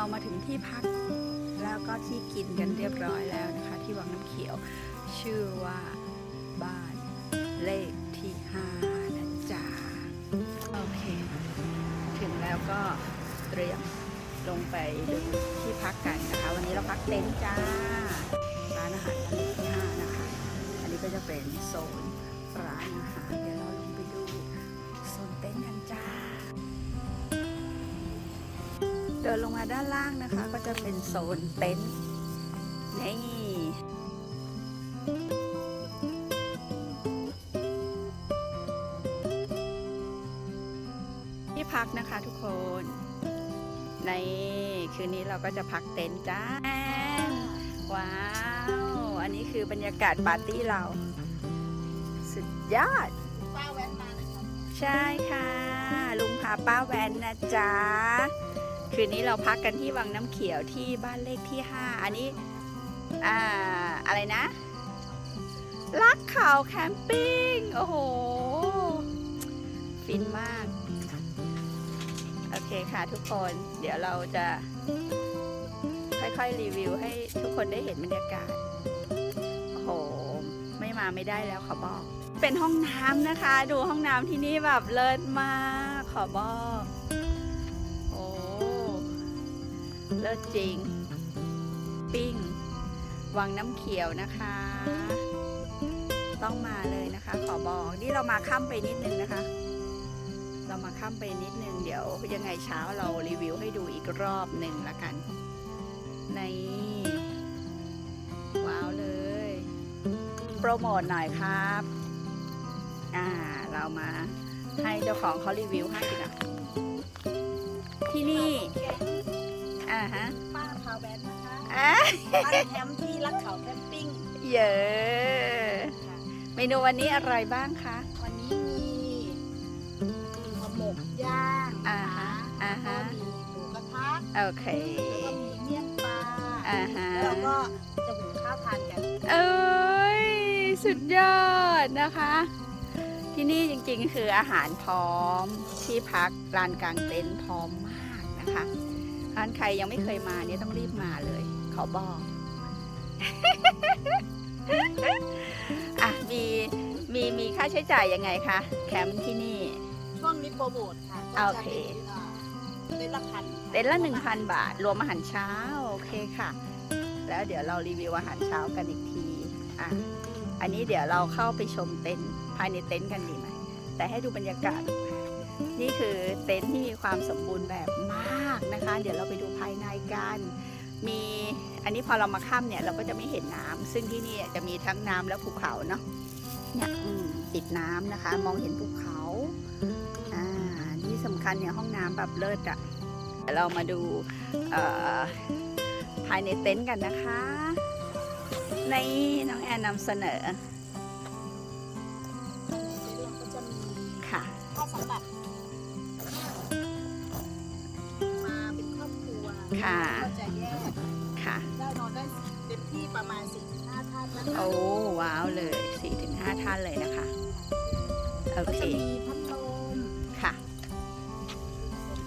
เรามาถึงที่พัก แล้วก็ที่กินกันเรียบร้อยแล้วนะคะ ที่วังน้ำเขียว ชื่อว่าบ้านเลขที่ห้านะจ๊ะโอเค ถึงแล้วก็เตรียมลงไปดูที่พักกันนะคะ วันนี้เราพักเต็นท์จ้าร้านอาหารเลขที่ห้านะคะ อันนี้ก็จะเป็นโซนร้านอาหารเดี๋ยวเราลงไปดูโซนเต็นท์กันจ้า ดินลงมาด้านล่างนะคะ ก็จะเป็นโซนเต็นท์นี่ที่พักนะคะทุกคนในคืนนี้เราก็จะพักเต็นท์จ้าว้าว อันนี้คือบรรยากาศปาร์ตี้เรา สุดยอดป้าแวนมานะครับใช่ค่ะ ลุงพาป้าแวนนะจ๊ะ คืนนี้เราพักกันที่วังน้ำเขียวที่บ้านเลขที่ 5 อันนี้อ่าอะไรนะ ลักเขาวแคมปิ้ง โอ้โห ฟินมาก โอเคค่ะทุกคน เดี๋ยวเราจะค่อยๆ รีวิวให้ทุกคนได้เห็นบรรยากาศ โอ้โห ไม่มาไม่ได้แล้วขอบอก เป็นห้องน้ำนะคะ ดูห้องน้ำที่นี่แบบเลิศมาก ขอบอก เลิศจริง ปิ้ง วังน้ำเขียวนะคะ ต้องมาเลยนะคะ ขอบอก นี่เรามาค่ำไปนิดนึงนะคะ เรามาค่ำไปนิดนึง เดี๋ยวยังไงเช้าเรารีวิวให้ดูอีกรอบหนึ่งละกัน ในว้าวเลย โปรโมทหน่อยครับ อ่า เรามาให้เจ้าของเขารีวิวให้ดีกว่าที่นี่ อ่าฮะป้าพาแว้นนะคะอะบ้านแคมป์ที่รักเขาแคมปิ้งเยอะเมนูวันนี้อะไรบ้างคะวันนี้มีห่อหมกย่างอ่าฮะอ่าแล้วก็ฮะมีหมูกระทะโอเค แล้วก็มีเมี่ยงปลาอ่าฮะ แล้วก็จะหุงข้าวทานกันเอ้ยสุดยอดนะคะ ที่นี่จริงๆ คืออาหารพร้อมที่พักลานกลางเต็นท์พร้อมมากนะคะ ร้านใครยังไม่เคยมาเนี่ยต้องรีบมาเลย ขอบอกอะมีมีมีค่าใช้จ่ายยังไงคะแคมป์ที่นี่ ช่วงนี้โปรโมทค่ะโอเคก็จะเป็นอ่าเต็นท์ละพันค่ะเต็นท์ละ 1,000 บาท รวมอาหารเช้า โอเคค่ะ แล้วเดี๋ยวเรารีวิวอาหารเช้ากันอีกทีอะอันนี้เดี๋ยวเราเข้าไปชมเต็นท์ภายในเต็นท์กันดีไหมแต่ให้ดูบรรยากาศ นี่คือเต็นท์ที่มีความสมบูรณ์แบบมากนะคะ เดี๋ยวเราไปดูภายในกันมีอันนี้พอเรามาค่ำเนี่ยเราก็จะไม่เห็นน้ำซึ่งที่นี่จะมีทั้งน้ำและภูเขาเนาะเนี่ยติดน้ำนะคะ มองเห็นภูเขาอ่าที่สำคัญเนี่ยห้องน้ำแบบเลิศอะเดี๋ยวเรามาดูภายในเต็นท์กันนะคะ ในน้องแอนนำเสนอ ครัวค่ะ ก็จะแยกค่ะ ได้นอนได้เต็มที่ประมาณ4-5ท่านนะคะ โอ้ว้าวเลย4-5ท่านเลยนะคะ โอก็เค จะมีพัดลมค่ะ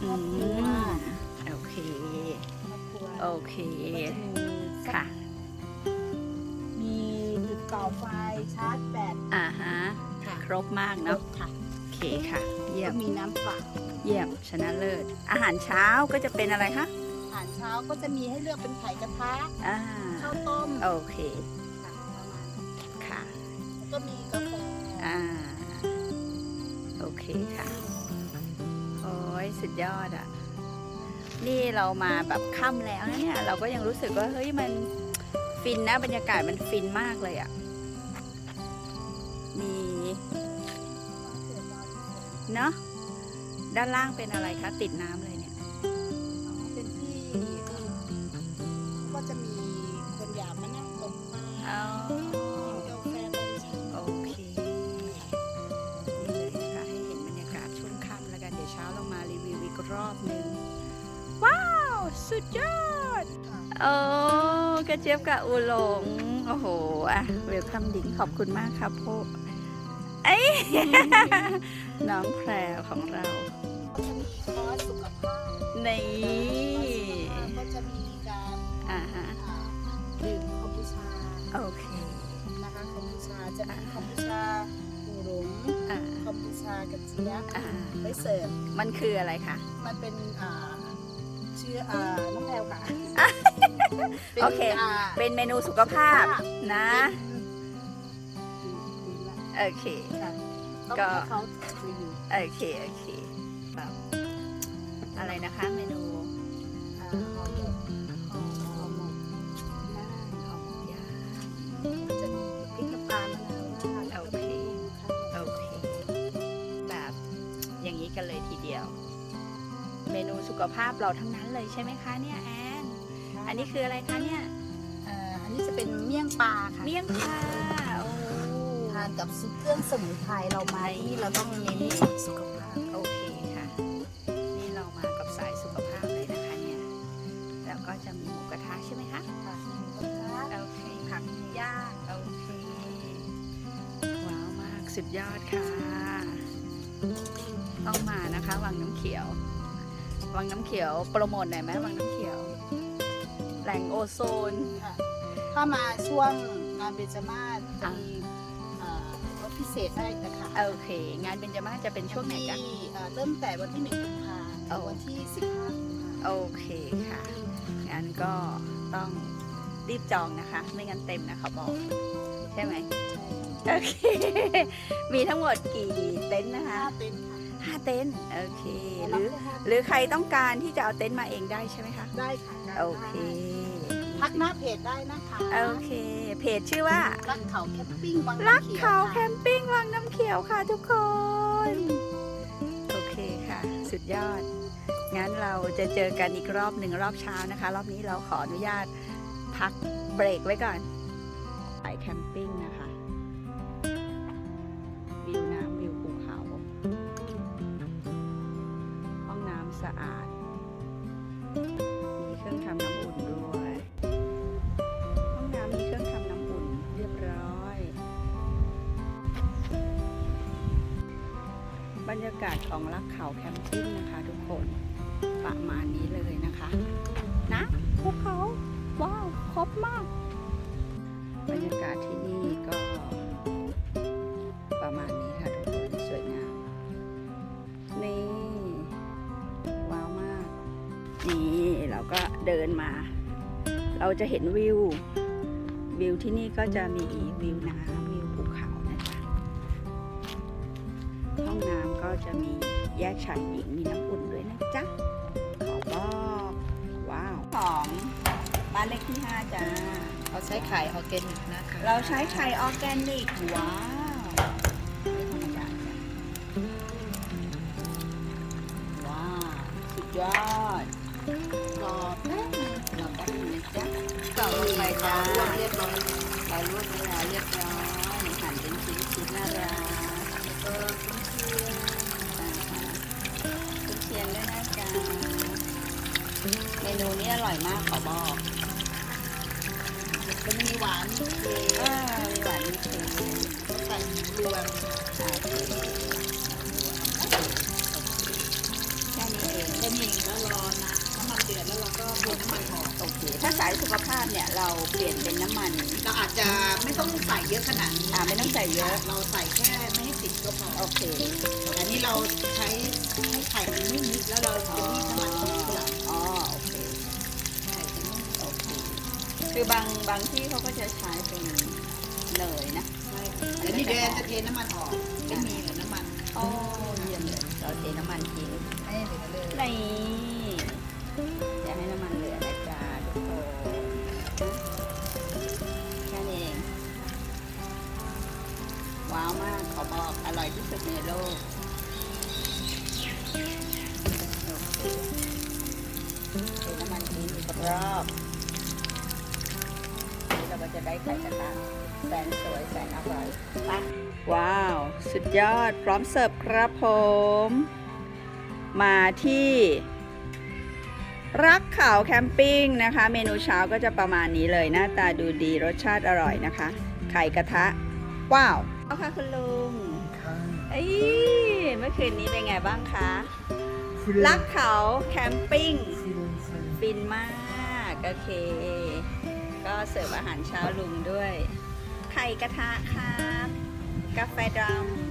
ครอือบครัวมโอเคครอบครัวโอเคก็จะมีค่ะ มีจุดต่อไฟชาร์จแบตอ่าฮะ ค่ะครบมากเนาะ ค่ะโอเคค่ะ เยี่ยก็ม มีน้ำเปล่าเยี่ยม ชนะเลิศ อาหารเช้าก็จะเป็นอะไรคะอาหารเช้าก็จะมีให้เลือกเป็นไข่กระทะอ่าข้าวต้มโอเคค่ะประมาณนั้นค่ะแล้วก็มีกาแฟอ่าโอเคค่ะโอ้ยสุดยอดอะ่ะ นี่เรามาแบบค่ำแล้วนะเนี่ย เราก็ยังรู้สึกว่าเฮ้ยมันฟินนะบรรยากาศมันฟินมากเลยอะ่ะมีเนอะด้านล่างเป็นอะไรคะ ติดน้ำเลยเนี่ยเป็นที่ ก็จะมีคนอยากมานั่งตกปลาอ๋อ กินกาแฟตอนเช้าโอเคนี่เลยนะคะให้เห็นบรรยากาศช่วงค่ำแล้วกัน เดี๋ยวเช้าเรามารีวิวอีกรอบหนึ่งว้าว สุดยอดโอ้กระเจี๊ยบกับอูหลง โอ้โห อะ เวลคัมดิงขอบคุณมากครับพ่อเอ้ย น้องแพรวของเรา ก็จะมีคอร์สสุขภาพ นี่ จะมีการดื่มคอมบูชาโอเค นะคะคอมบูชาจะมีคอมบูชาหูหลงอ่คอมบูชากระเจี๊ยบไปเสิร์ฟมันคืออะไรคะ มันเป็นเชื่ออน้ำแมวค่ะโอเคเป็นเมนูสุขภาพนะ โอเคก็เขารีวิวโอเค โอเคแบบอะไรนะคะ เมนู กห่อห่อหมกย่างหอมย่างมันจะมีพริกน้ำปลามะนาวราดแล้วก็โอเคค่ะโอเคแบบอย่างนี้กันเลยทีเดียว เมนูสุขภาพเราทั้งนั้นเลยใช่ไหมคะเนี่ยแอนอันนี้คืออะไรคะเนี่ยอ่าอันนี้จะเป็นเมี่ยงปลาค่ะเมี่ยงปลาโอ้ทานกับซุปเครื่องสมุนไพรเรามาที่นี่เราต้องเน้นสุขภาพ ก็จะมีหมูกระทะใช่ไหมคะค่ะหมูกระทะโอเคผักย่างโอเคว้าวมากสุดยอดค่ะ ต้องมานะคะวังน้ำเขียว วังน้ำเขียวโปรโมทหน่อยไหมวังน้ำเขียว แหล่งโอโซนค่ะถ้ามาช่วงงานเบญจมาศจะมีเอ่อรถพิเศษให้นะคะโอเค งานเบญจมาศจะเป็นช่วงไหนจ๊ะที่เอ่อเริ่มแต่วันที่หนึ่งกุมภาเอาถึงวันที่สิบห้ากุมภาโอเคค่ะ งั้นก็ต้องรีบจองนะคะ ไม่งั้นเต็มนะเขาบอก ใช่ไหมโอเค มีทั้งหมดกี่เต็นท์นะคะห้าเต็นท์ค่ะห้าเต็นท์โอเค หรัรืบอได้ห้าหรือใครต้องการที่จะเอาเต็นท์มาเองได้ใช่ไหมคะได้ค่ะได้โอเคทักหน้าเพจได้นะคะโอเค เพจชื่อว่ารักเขาแคมปิ้งบางรักน้ำขียวเขาแคค่ะมปิ้งวังน้ำเขียวค่ะทุกคน โอเคค่ะ สุดยอด งั้นเรา จะเจอกันอีกรอบหนึ่งรอบเช้านะคะ รอบนี้เราขออนุญาตพักเบรกไว้ก่อน ไปแคมปิ้งนะคะวิวน้ำวิวภูเขา ห้องน้ำสะอาด มีเครื่องทำน้ำอุ่นด้วย ห้องน้ำมีเครื่องทำน้ำอุ่นเรียบร้อย บรรยากาศของรักเขาแคมปิ้งนะคะทุกคน ประมาณนี้เลยนะคะ นะภูเขาว้าวครบมากบรรยากาศที่นี่ก็ประมาณนี้ค่ะทุกคนสวยงามนี่ว้าวมาก นี่เราก็เดินมา เราจะเห็นวิว วิวที่นี่ก็จะมีวิวน้ำวิวภูเขานะจ๊ะห้องน้ำก็จะมีแยกชายหญิงมีน้ำอุ่น จ๊ะขอบอกว้าวของบ้านเลขที่ 5จ้าเราใช้ไข่ออร์แกนิกนะคะเราใช้ไข่ออร์แกนิกว้าวไม่ธรรมดาจ้ะว้าวสุดยอดรอแป๊บนึงเราแป๊บนึงนะจ๊ะต่อลงไปจ้าจ้าลวกเรียบร้อยเราลวกไว้แล้วเรียบร้อยหั่นเป็นชิ้นๆน่ารัก นูนี้อร่อยมากขอบอกมันมีหวานเค็มเออมีหวานมีเค็มใส่รวมแค่นี้เองแค่นี้เองแล้วรอนะน้ำมันเดือดแล้วเราก็บดน้ำมันออกโอเคถ้าสายสุขภาพเนี่ยเราเปลี่ยนเป็นน้ำมัน เราอาจจะไม่ต้องใส่เยอะขนาดนี้อ่าไม่ต้องใส่เยอะ เราใส่แค่ไม่ให้ติดก็พอโอเคแต่นี่เราใช้ให้ไข่มันไม่มิดแล้วเราจะรีดน้ำมัน คือบางบางที่เขาก็จะใช้เป็นเนยนะใช่ค่ะเดี๋ยวนี่เดี๋ยวจะเทน้ำมันออกไม่มีเหลือน้ำมันอ๋อเยี่ยมเลยเราเทน้ำมันทิ้งให้เหลือเลยนี่อย่าให้น้ำมันเหลือนะจ๊ะทุกคนแค่นี้เองว้าวมากขอบอกอร่อยที่สุดในโลกโอเคเทน้ำมันทิ้งอีกรอบนี่เราก็จะ ได้ไข่กระทะแสนสวยแสนอร่อยไปว้าว สุดยอดพร้อมเสิร์ฟครับผม มาที่ รักเขาแคมปิ้งนะคะ เมนูเช้าก็จะประมาณนี้เลยหน้าตาดูดีรสชาติอร่อยนะคะ ไข่กระทะ ว้าวเอาค่ะคุณลุงเอ้ยเมื่อคืนนี้เป็นไงบ้างคะ รักเขาแคมปิ้งฟินมาก โอเค ก็เสิร์ฟอาหารเช้าลุงด้วย ไข่กระทะครับ กาแฟดำ